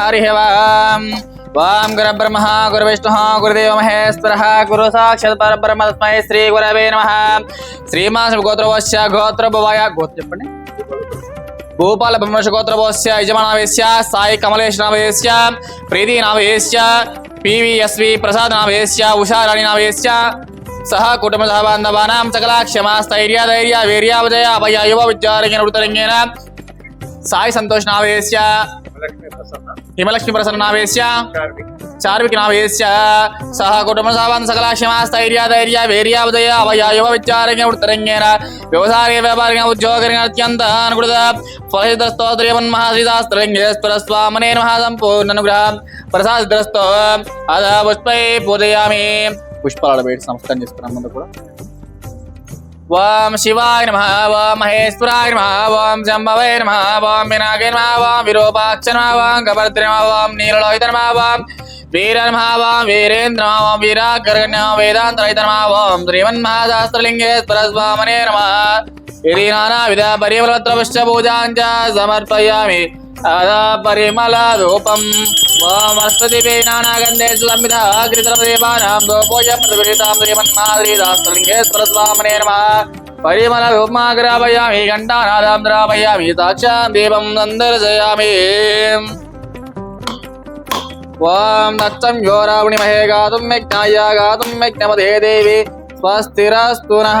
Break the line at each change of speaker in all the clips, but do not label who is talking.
हरिः वाम्। वां गुरुब्रह्मः गुरुविष्णुः गुरुदेव महेश्वर, गुरु साक्षात पर ब्रह्म तस्मै श्रीगुरवे नमः। श्रीमान् गोत्रवश्च गोत्रभवाय गोत्रपणे गोपाल ब्रह्मश गोत्रभोस्य यजमानावेश्य, साई कमलेश नावेश्य Preeti नावेश्य P V S V Prasad नावेश्य Usha Rani नावेश्य सह कुटुंब सह बांधवानां सकला स्थैर्य धैर्य वीर्यावजय अभय युव विद्यारङ्गेन उतरङ्गेन సాయి సంతోష్ నావేశ్య. హిమలక్ష్మి ప్రసన్న నావేశ్య. చార్విక్ నావేశ్య. సహ కుటుంబ సహబాంధ సకల క్షమా స్థైర్య ధైర్య వీర్యావజయ అభయ యువ విద్యారంగేణ వృతరంగేణ వ్యవసాయ వ్యాపారంగా ఉద్యోగరంగా అత్యంత అనుకృత ఫలసిద్రస్తోత్రియవన్ మహాశ్రీదాస్త్రంగేశ్వర స్వామనే నమః సంపూర్ణ అనుగ్రహ ప్రసాదిద్రస్తో అద పుష్పై పూజయామి. పుష్పాల పెట్టి సంస్కారం చేసుకున్నాం ముందు కూడా ओम शिवाय नमः ओम महेश्वराय नमः ओम जम्बवे नमः ओम विनागे नमः ओम विरूपाक्ष नमः ओम गवर्द्र नमः ओम नीललोहित नमः ओम वीर नमः ओम वीरेन्द्र नमः ओम वीराग्रगण्य वेदांत रहित नमः ओम महाशास्त्रलिंगे परस्वामने नमः इति नाना विद्या परिवर्तन नानाविध परिवलत्रवश्च पूजाञ्च समर्पयामि అదా పరిమళ నానాగంధేషు సంవిధ కృతదేవానాం గోపోజ స్వామనే నమ పరిమళ రూపమాగ్రాపయామి ఘంటానాదాం ద్రాపయామి సాక్షాం దీపం సందర్శయామి ఓం నచ్చం యోరావణిమహే గాతుం యజ్ఞాయ గాతుం యజ్ఞమదే దేవి స్వస్తిరస్తు నః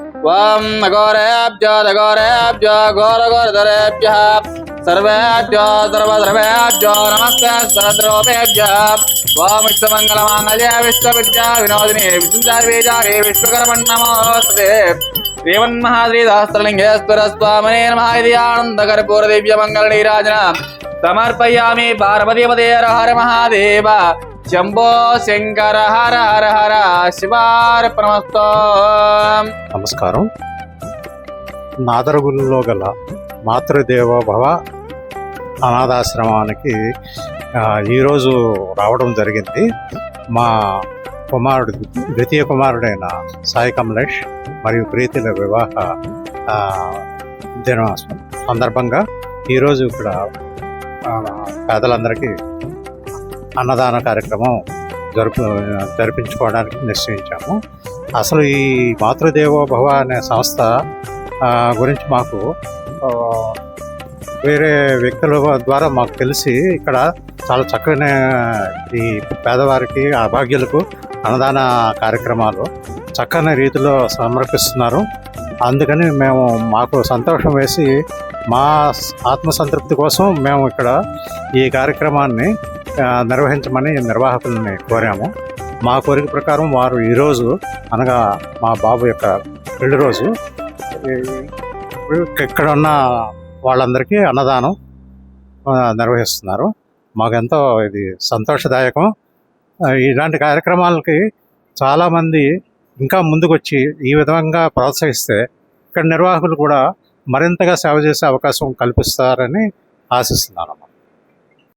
त्वं अघोरेभ्यो दघोरेभ्यो घोरघोरधरेभ्यः सर्वेभ्यो सर्वसर्वेभ्यो नमस्ते सहस्रोपेभ्यः त्वामिष्टमङ्गलमाङ्गल्य विश्वविद्या विनोदिनी विश्वचार्वेचारे विश्वकर्मण्णमोऽस्ते श्रीमन्महाश्रीसहस्रलिङ्गेश्वरस्वामने नमः इति आनन्दकर्पूरदिव्यमङ्गलनीराजना। समर्पयामि पार्वतीपते हर महादेव। శంభో శంకర హర హర హర శివార ప్రమస్తో.
నమస్కారం. నాదరగుల్లో గల మాతృదేవోభవ అనాథాశ్రమానికి ఈరోజు రావడం జరిగింది. మా కుమారుడు ద్వితీయ కుమారుడైన సాయి కమలేష్ మరియు ప్రీతిల వివాహ దినోత్సవం సందర్భంగా ఈరోజు ఇక్కడ పేదలందరికీ అన్నదాన కార్యక్రమం జరుపు జరిపించుకోవడానికి నిశ్చయించాము. అసలు ఈ మాతృదేవో భవ అనే సంస్థ గురించి మాకు వేరే వ్యక్తుల ద్వారా మాకు తెలిసి ఇక్కడ చాలా చక్కని ఈ పేదవారికి అభాగ్యులకు అన్నదాన కార్యక్రమాలు చక్కని రీతిలో సమర్పిస్తున్నారు. అందుకని మేము మాకు సంతోషం వేసి మా ఆత్మసంతృప్తి కోసం మేము ఇక్కడ ఈ కార్యక్రమాన్ని నిర్వహించమని నిర్వాహకుల్ని కోరాము. మా కోరిక ప్రకారం వారు ఈరోజు అనగా మా బాబు యొక్క పెళ్ళి రోజు ఇక్కడ ఉన్న వాళ్ళందరికీ అన్నదానం నిర్వహిస్తున్నారు. మాకెంతో ఇది సంతోషదాయకం. ఇలాంటి కార్యక్రమాలకి చాలామంది ఇంకా ముందుకొచ్చి ఈ విధంగా ప్రోత్సహిస్తే ఇక్కడ నిర్వాహకులు కూడా మరింతగా సేవ చేసే అవకాశం కల్పిస్తారని ఆశిస్తున్నాను